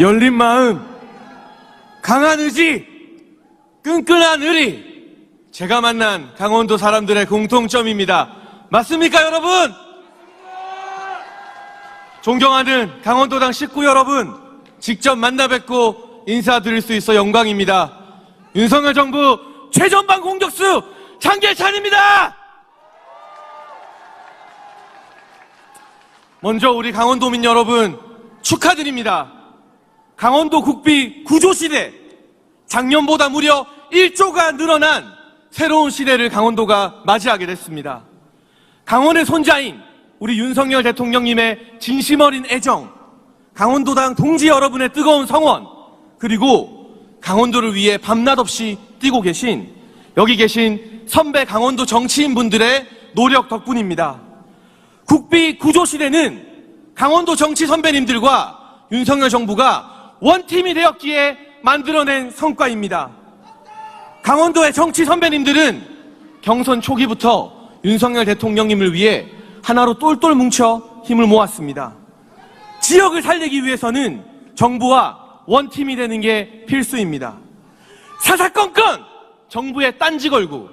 열린 마음, 강한 의지, 끈끈한 의리. 제가 만난 강원도 사람들의 공통점입니다. 맞습니까, 여러분? 존경하는 강원도당 식구 여러분, 직접 만나 뵙고 인사드릴 수 있어 영광입니다. 윤석열 정부 최전방 공격수 장계찬입니다! 먼저 우리 강원도민 여러분 축하드립니다. 강원도 국비 구조 시대 작년보다 무려 1조가 늘어난 새로운 시대를 강원도가 맞이하게 됐습니다. 강원의 손자인 우리 윤석열 대통령님의 진심 어린 애정, 강원도당 동지 여러분의 뜨거운 성원, 그리고 강원도를 위해 밤낮 없이 뛰고 계신 여기 계신 선배 강원도 정치인분들의 노력 덕분입니다. 국비 구조 시대는 강원도 정치 선배님들과 윤석열 정부가 원팀이 되었기에 만들어낸 성과입니다. 강원도의 정치 선배님들은 경선 초기부터 윤석열 대통령님을 위해 하나로 똘똘 뭉쳐 힘을 모았습니다. 지역을 살리기 위해서는 정부와 원팀이 되는 게 필수입니다. 사사건건 정부에 딴지 걸고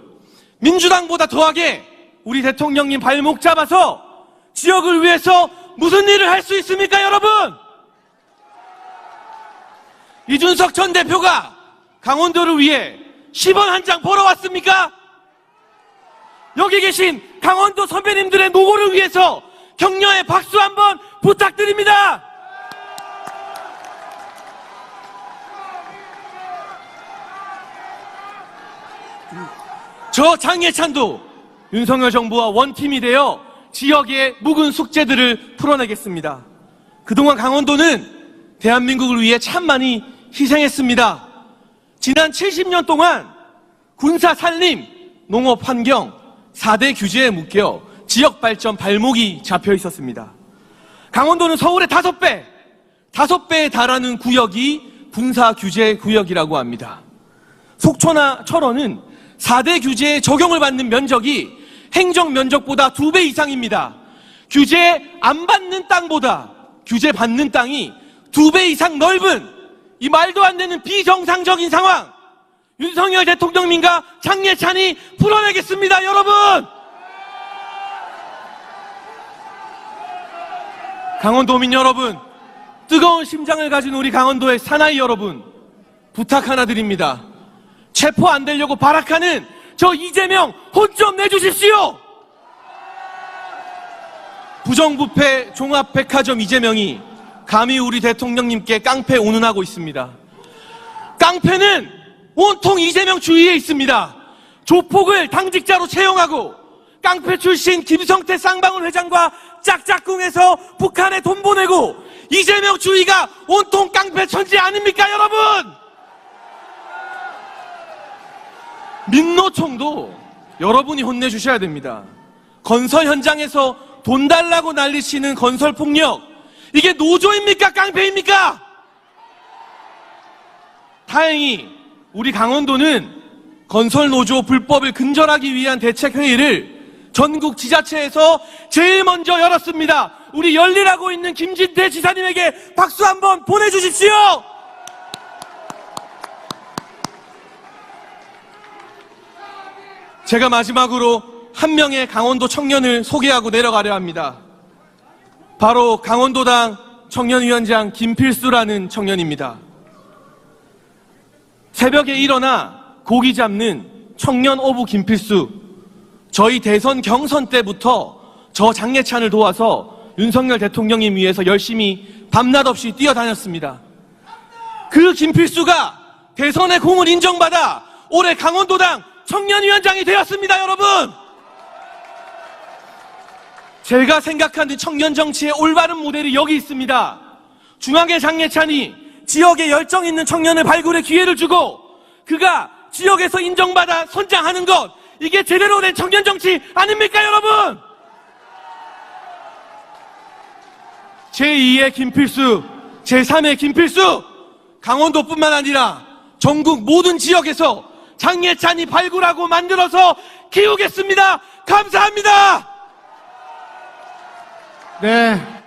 민주당보다 더하게 우리 대통령님 발목 잡아서 지역을 위해서 무슨 일을 할 수 있습니까, 여러분? 이준석 전 대표가 강원도를 위해 10원 한 장 벌어왔습니까? 여기 계신 강원도 선배님들의 노고를 위해서 격려의 박수 한번 부탁드립니다. 저 장예찬도 윤석열 정부와 원팀이 되어 지역의 묵은 숙제들을 풀어내겠습니다. 그동안 강원도는 대한민국을 위해 참 많이 희생했습니다. 지난 70년 동안 군사 살림, 농업 환경, 4대 규제에 묶여 지역 발전 발목이 잡혀 있었습니다. 강원도는 서울의 다섯 배, 다섯 배에 달하는 구역이 군사 규제 구역이라고 합니다. 속초나 철원은 4대 규제에 적용을 받는 면적이 행정 면적보다 두배 이상입니다. 규제 안 받는 땅보다 규제 받는 땅이 두배 이상 넓은 이 말도 안 되는 비정상적인 상황 윤석열 대통령님과 장예찬이 풀어내겠습니다, 여러분! 강원도민 여러분, 뜨거운 심장을 가진 우리 강원도의 사나이 여러분, 부탁 하나 드립니다. 체포 안 되려고 발악하는 저 이재명 혼 좀 내주십시오! 부정부패 종합백화점 이재명이 감히 우리 대통령님께 깡패 운운하고 있습니다. 깡패는 온통 이재명 주위에 있습니다. 조폭을 당직자로 채용하고 깡패 출신 김성태 쌍방울 회장과 짝짝꿍해서 북한에 돈 보내고 이재명 주위가 온통 깡패 천지 아닙니까 여러분? 민노총도 여러분이 혼내주셔야 됩니다. 건설 현장에서 돈 달라고 난리치는 건설 폭력 이게 노조입니까 깡패입니까? 다행히 우리 강원도는 건설 노조 불법을 근절하기 위한 대책 회의를 전국 지자체에서 제일 먼저 열었습니다. 우리 열리라고 있는 김진태 지사님에게 박수 한번 보내주십시오. 제가 마지막으로 한 명의 강원도 청년을 소개하고 내려가려 합니다. 바로 강원도당 청년위원장 김필수라는 청년입니다. 새벽에 일어나 고기 잡는 청년 오부 김필수. 저희 대선 경선 때부터 저 장례찬을 도와서 윤석열 대통령님 위해서 열심히 밤낮 없이 뛰어다녔습니다. 그 김필수가 대선의 공을 인정받아 올해 강원도당 청년위원장이 되었습니다, 여러분! 제가 생각하는 청년 정치의 올바른 모델이 여기 있습니다. 중앙의 장례찬이 지역에 열정 있는 청년을 발굴의 기회를 주고 그가 지역에서 인정받아 선장하는 것 이게 제대로 된 청년 정치 아닙니까 여러분? 제2의 김필수, 제3의 김필수 강원도뿐만 아니라 전국 모든 지역에서 장예찬이 발굴하고 만들어서 키우겠습니다. 감사합니다. ve